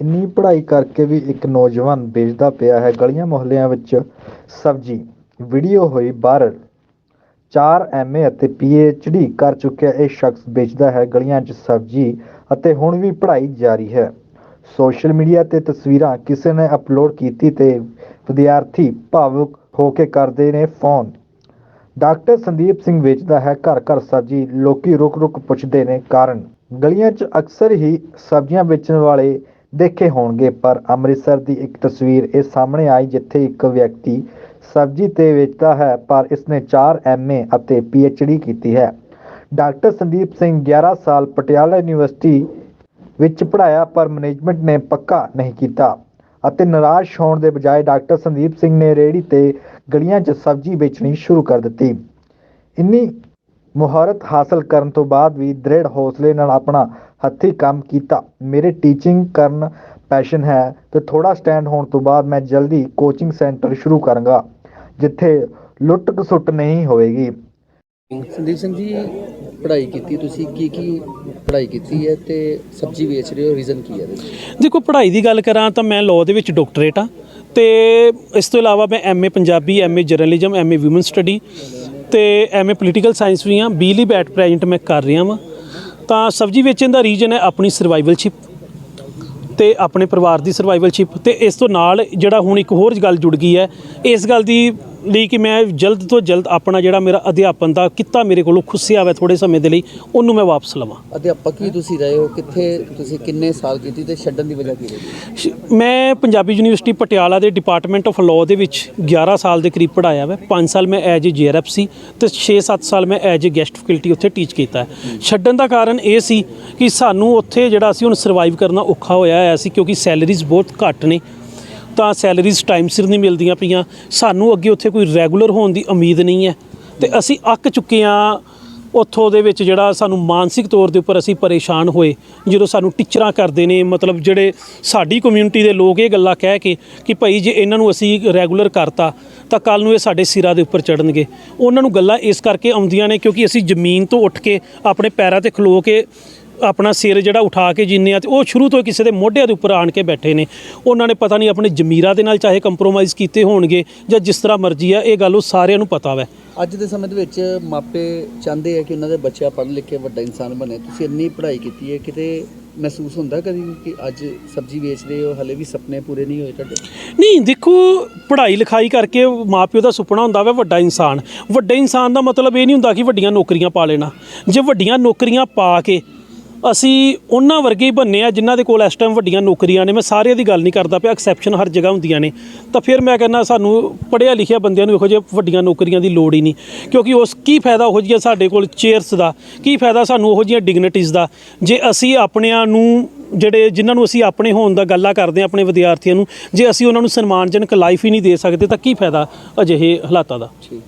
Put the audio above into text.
ਇੰਨੀ ਪੜ੍ਹਾਈ ਕਰਕੇ ਵੀ ਇੱਕ ਨੌਜਵਾਨ ਵੇਚਦਾ ਪਿਆ ਹੈ। ਗਲੀਆਂ ਮੁਹੱਲਿਆਂ ਵਿੱਚ ਸਬਜ਼ੀ, ਵੀਡੀਓ ਹੋਈ ਵਾਇਰਲ। 4 ਐਮਏ ਅਤੇ ਪੀਐਚਡੀ ਕਰ ਚੁੱਕਿਆ ਇਹ ਸ਼ਖਸ ਵੇਚਦਾ ਹੈ ਗਲੀਆਂ 'ਚ ਸਬਜ਼ੀ ਅਤੇ ਹੁਣ ਵੀ ਪੜ੍ਹਾਈ ਜਾਰੀ ਹੈ। ਸੋਸ਼ਲ ਮੀਡੀਆ ਤੇ ਤਸਵੀਰਾਂ ਕਿਸੇ ਨੇ ਅਪਲੋਡ ਕੀਤੀ ਤੇ ਵਿਦਿਆਰਥੀ ਭਾਵੁਕ ਹੋ ਕੇ ਕਰਦੇ ਨੇ ਫੋਨ। ਡਾਕਟਰ ਸੰਦੀਪ ਸਿੰਘ ਵੇਚਦਾ ਹੈ ਘਰ ਘਰ ਸਬਜ਼ੀ, ਲੋਕੀ ਰੁਕ ਰੁਕ ਪੁੱਛਦੇ ਨੇ ਕਾਰਨ। ਗਲੀਆਂ 'ਚ ਅਕਸਰ ਹੀ ਸਬਜ਼ੀਆਂ ਵੇਚਣ ਵਾਲੇ ਦੇਖੇ ਹੋਣਗੇ, ਪਰ ਅੰਮ੍ਰਿਤਸਰ ਦੀ ਇੱਕ ਤਸਵੀਰ ਇਹ ਸਾਹਮਣੇ ਆਈ ਜਿੱਥੇ ਇੱਕ ਵਿਅਕਤੀ ਸਬਜ਼ੀ ਤੇ ਵੇਚਦਾ ਹੈ, ਪਰ ਇਸਨੇ 4 ਐਮਏ ਅਤੇ ਪੀਐਚਡੀ ਕੀਤੀ ਹੈ। ਡਾਕਟਰ ਸੰਦੀਪ ਸਿੰਘ 11 ਸਾਲ ਪਟਿਆਲਾ ਯੂਨੀਵਰਸਿਟੀ ਵਿੱਚ ਪੜਾਇਆ ਪਰ ਮੈਨੇਜਮੈਂਟ ਨੇ ਪੱਕਾ ਨਹੀਂ ਕੀਤਾ ਅਤੇ ਨਿਰਾਸ਼ ਹੋਣ ਦੇ ਬਜਾਏ ਡਾਕਟਰ ਸੰਦੀਪ ਸਿੰਘ ਨੇ ਰੇਹੜੀ ਤੇ ਗਲੀਆਂ 'ਚ ਸਬਜ਼ੀ ਵੇਚਣੀ ਸ਼ੁਰੂ ਕਰ ਦਿੱਤੀ। ਇੰਨੀ ਮੁਹਾਰਤ ਹਾਸਲ ਕਰਨ ਤੋਂ ਬਾਅਦ ਵੀ ਦ੍ਰਿੜ ਹੌਸਲੇ ਨਾਲ ਆਪਣਾ ਹੱਥੀਂ ਕੰਮ ਕੀਤਾ ਮੇਰੇ ਟੀਚਿੰਗ ਕਰਨ ਪੈਸ਼ਨ ਹੈ ਤੇ ਥੋੜਾ ਸਟੈਂਡ ਹੋਣ ਤੋਂ ਬਾਅਦ ਮੈਂ ਜਲਦੀ ਕੋਚਿੰਗ ਸੈਂਟਰ ਸ਼ੁਰੂ ਕਰਾਂਗਾ ਜਿੱਥੇ ਲੁੱਟ ਖਸੁੱਟ ਨਹੀਂ ਹੋਵੇਗੀ ਸੰਦੀਪ ਸਿੰਘ ਜੀ ਪੜ੍ਹਾਈ ਕੀਤੀ ਤੁਸੀਂ ਕੀ ਕੀ ਪੜ੍ਹਾਈ ਕੀਤੀ ਹੈ ਤੇ ਸਬਜ਼ੀ ਵੇਚ ਰਹੇ ਹੋ ਰੀਜ਼ਨ ਕੀ ਹੈ? ਦੇਖੋ ਪੜ੍ਹਾਈ ਦੀ ਗੱਲ ਕਰਾਂ ਤਾਂ ਮੈਂ ਲਾਅ ਦੇ ਵਿੱਚ ਡਾਕਟਰੇਟ ਆ ਤੇ ਇਸ ਤੋਂ ਇਲਾਵਾ ਮੈਂ MA Punjabi MA journalism MA women study ਤੇ ਐਮਏ ਪੋਲੀਟੀਕਲ ਸਾਇੰਸ ਵੀ ਆ ਬੀਲੀ ਬੈਟ ਪ੍ਰੈਜ਼ੈਂਟ ਮੈਂ ਕਰ ਰਿਹਾ ਵਾਂ। ਤਾਂ ਸਬਜ਼ੀ ਵੇਚਣ ਦਾ ਰੀਜਨ ਹੈ ਆਪਣੀ ਸਰਵਾਈਵਲਸ਼ਿਪ ਤੇ ਆਪਣੇ ਪਰਿਵਾਰ ਦੀ ਸਰਵਾਈਵਲਸ਼ਿਪ ਤੇ ਇਸ ਤੋਂ ਨਾਲ ਜਿਹੜਾ ਹੁਣ ਇੱਕ ਹੋਰ ਗੱਲ ਜੁੜ ਗਈ ਹੈ, ਇਸ ਗੱਲ ਦੀ ਲਈ ਕਿ ਮੈਂ ਜਲਦ ਤੋਂ ਜਲਦ ਆਪਣਾ ਜਿਹੜਾ ਮੇਰਾ ਅਧਿਆਪਨ ਦਾ ਕਿੱਤਾ ਮੇਰੇ ਕੋਲੋਂ ਖੁੱਸਿਆ ਹੋਇਆ ਥੋੜੇ ਸਮੇਂ ਦੇ ਲਈ ਉਹਨੂੰ ਮੈਂ ਵਾਪਸ ਲਵਾਂ। ਅਧਿਆਪਕ ਹੀ ਤੁਸੀਂ ਰਹੇ ਹੋ? ਕਿੱਥੇ ਤੁਸੀਂ ਕਿੰਨੇ ਸਾਲ ਕੀਤੀ ਤੇ ਛੱਡਣ ਦੀ ਵਜ੍ਹਾ ਕੀ ਰਹੀ? ਮੈਂ ਪੰਜਾਬੀ ਯੂਨੀਵਰਸਿਟੀ ਪਟਿਆਲਾ ਦੇ ਡਿਪਾਰਟਮੈਂਟ ਆਫ ਲਾਅ ਦੇ ਵਿੱਚ 11 ਸਾਲ ਦੇ ਕਰੀਬ ਪੜਾਇਆ ਵਾ। 5 ਸਾਲ ਮੈਂ ਐਜ ਏ ਜੀਆਰਐਫ ਸੀ ਤੇ 6-7 ਸਾਲ ਮੈਂ ਐਜ ਏ ਗੈਸਟ ਫੈਕਲਟੀ ਉੱਥੇ ਟੀਚ ਕੀਤਾ। ਛੱਡਣ ਦਾ ਕਾਰਨ ਇਹ ਸੀ ਕਿ ਸਾਨੂੰ ਉੱਥੇ ਜਿਹੜਾ ਸੀ ਹੁਣ ਸਰਵਾਈਵ ਕਰਨਾ ਔਖਾ ਹੋਇਆ ਹੋਇਆ ਸੀ ਕਿਉਂਕਿ ਸੈਲਰੀਜ਼ ਬਹੁਤ ਘੱਟ ਨੇ। ਤਾਂ ਸੈਲਰੀਜ਼ ਟਾਈਮ ਸਿਰ ਨਹੀਂ ਮਿਲਦੀਆਂ ਪਈਆਂ। ਸਾਨੂੰ ਅੱਗੇ ਉੱਥੇ ਕੋਈ ਰੈਗੂਲਰ ਹੋਣ ਦੀ ਉਮੀਦ ਨਹੀਂ ਹੈ। ਤੇ ਅਸੀਂ ਅੱਕ ਚੁੱਕੇ ਹਾਂ ਉੱਥੋਂ ਦੇ ਵਿੱਚ ਜਿਹੜਾ ਸਾਨੂੰ ਮਾਨਸਿਕ ਤੌਰ ਦੇ ਉੱਪਰ ਅਸੀਂ ਪਰੇਸ਼ਾਨ ਹੋਏ, ਜਦੋਂ ਸਾਨੂੰ ਟੀਚਰਾਂ ਕਰਦੇ ਨੇ, ਮਤਲਬ ਜਿਹੜੇ ਸਾਡੀ ਕਮਿਊਨਿਟੀ ਦੇ ਲੋਕ ਇਹ ਗੱਲਾਂ ਕਹਿ ਕੇ ਕਿ ਭਾਈ ਜੇ ਇਹਨਾਂ ਨੂੰ ਅਸੀਂ ਰੈਗੂਲਰ ਕਰਤਾ, ਤਾਂ ਕੱਲ ਨੂੰ ਇਹ ਸਾਡੇ ਸਿਰਾਂ ਦੇ ਉੱਪਰ ਚੜਨਗੇ ਉਹਨਾਂ ਨੂੰ ਗੱਲਾਂ ਇਸ ਕਰਕੇ ਆਉਂਦੀਆਂ ਨੇ ਕਿਉਂਕਿ ਅਸੀਂ ਜ਼ਮੀਨ ਤੋਂ ਉੱਠ ਕੇ ਆਪਣੇ ਪੈਰਾਂ ਤੇ ਖਲੋ ਕੇ ਆਪਣਾ ਸਿਰ ਜਿਹੜਾ ਉਠਾ ਕੇ ਜੀਨੇ ਆ ਤੇ ਉਹ ਸ਼ੁਰੂ ਤੋਂ ਕਿਸੇ ਦੇ ਮੋਢਿਆਂ ਦੇ ਉੱਪਰ ਆਣ ਕੇ ਬੈਠੇ ਨੇ। ਉਹਨਾਂ ਨੇ ਪਤਾ ਨਹੀਂ ਆਪਣੇ ਜ਼ਮੀਰਾਂ ਦੇ ਨਾਲ ਚਾਹੇ ਕੰਪਰੋਮਾਈਜ਼ ਕੀਤੇ ਹੋਣਗੇ ਜਾਂ ਜਿਸ ਤਰ੍ਹਾਂ ਮਰਜ਼ੀ ਆ ਇਹ ਗੱਲ ਉਹ ਸਾਰਿਆਂ ਨੂੰ ਪਤਾ ਵੈ। ਅੱਜ ਦੇ ਸਮੇਂ ਦੇ ਵਿੱਚ ਮਾਪੇ ਚਾਹੁੰਦੇ ਆ ਕਿ ਉਹਨਾਂ ਦੇ ਬੱਚਾ ਪੜ੍ਹ ਲਿਖ ਕੇ ਵੱਡਾ ਇਨਸਾਨ ਬਣੇ। ਤੁਸੀਂ ਇੰਨੀ ਪੜ੍ਹਾਈ ਕੀਤੀ ਹੈ ਕਿਤੇ ਮਹਿਸੂਸ ਹੁੰਦਾ ਕਦੀ ਕਿ ਅੱਜ ਸਬਜ਼ੀ ਵੇਚ ਰਹੇ ਹੋ ਹਲੇ ਵੀ ਸੁਪਨੇ ਪੂਰੇ ਨਹੀਂ ਹੋਏ ਤੁਹਾਡੇ? ਨਹੀਂ ਦੇਖੋ ਪੜ੍ਹਾਈ ਲਿਖਾਈ ਕਰਕੇ ਮਾਪਿਓ ਦਾ ਸੁਪਨਾ ਹੁੰਦਾ ਵਾ ਵੱਡਾ ਇਨਸਾਨ। ਵੱਡੇ ਇਨਸਾਨ ਦਾ ਮਤਲਬ ਇਹ ਨਹੀਂ ਹੁੰਦਾ ਕਿ ਵੱਡੀਆਂ ਨੌਕਰੀਆਂ ਪਾ ਲੈਣਾ। ਜੇ ਵੱਡੀਆਂ ਨੌਕਰੀਆਂ ਪਾ ਕੇ ਅਸੀਂ ਉਹਨਾਂ ਵਰਗੇ ਹੀ ਬੰਨੇ ਆ ਜਿਨ੍ਹਾਂ ਦੇ ਕੋਲ ਇਸ ਟਾਈਮ ਵੱਡੀਆਂ ਨੌਕਰੀਆਂ ਨੇ। ਮੈਂ ਸਾਰਿਆਂ ਦੀ ਗੱਲ ਨਹੀਂ ਕਰਦਾ ਪਿਆ ਐਕਸੈਪਸ਼ਨ ਹਰ ਜਗ੍ਹਾ ਹੁੰਦੀਆਂ ਨੇ। ਤਾਂ ਫਿਰ ਮੈਂ ਕਹਿੰਦਾ ਸਾਨੂੰ ਪੜ੍ਹਿਆ ਲਿਖਿਆ ਬੰਦਿਆਂ ਨੂੰ ਇਹੋ ਜਿਹੇ ਵੱਡੀਆਂ ਨੌਕਰੀਆਂ ਦੀ ਲੋੜ ਹੀ ਨਹੀਂ। ਕਿਉਂਕਿ ਉਸ ਕੀ ਫਾਇਦਾ ਉਹੋ ਜਿਹੀਆਂ ਸਾਡੇ ਕੋਲ ਚੇਅਰਸ ਦਾ? ਕੀ ਫਾਇਦਾ ਸਾਨੂੰ ਉਹੋ ਜਿਹੀਆਂ ਡਿਗਨਿਟੀਜ਼ ਦਾ? ਜੇ ਅਸੀਂ ਆਪਣਿਆਂ ਨੂੰ ਜਿਹੜੇ ਜਿਨ੍ਹਾਂ ਨੂੰ ਅਸੀਂ ਆਪਣੇ ਹੋਣ ਦਾ ਗੱਲਾਂ ਕਰਦੇ ਹਾਂ, ਆਪਣੇ ਵਿਦਿਆਰਥੀਆਂ ਨੂੰ, ਜੇ ਅਸੀਂ ਉਹਨਾਂ ਨੂੰ ਸਨਮਾਨਜਨਕ ਲਾਈਫ ਹੀ ਨਹੀਂ ਦੇ ਸਕਦੇ ਤਾਂ ਕੀ ਫਾਇਦਾ ਅਜਿਹੇ ਹਾਲਾਤਾਂ ਦਾ? ਠੀਕ।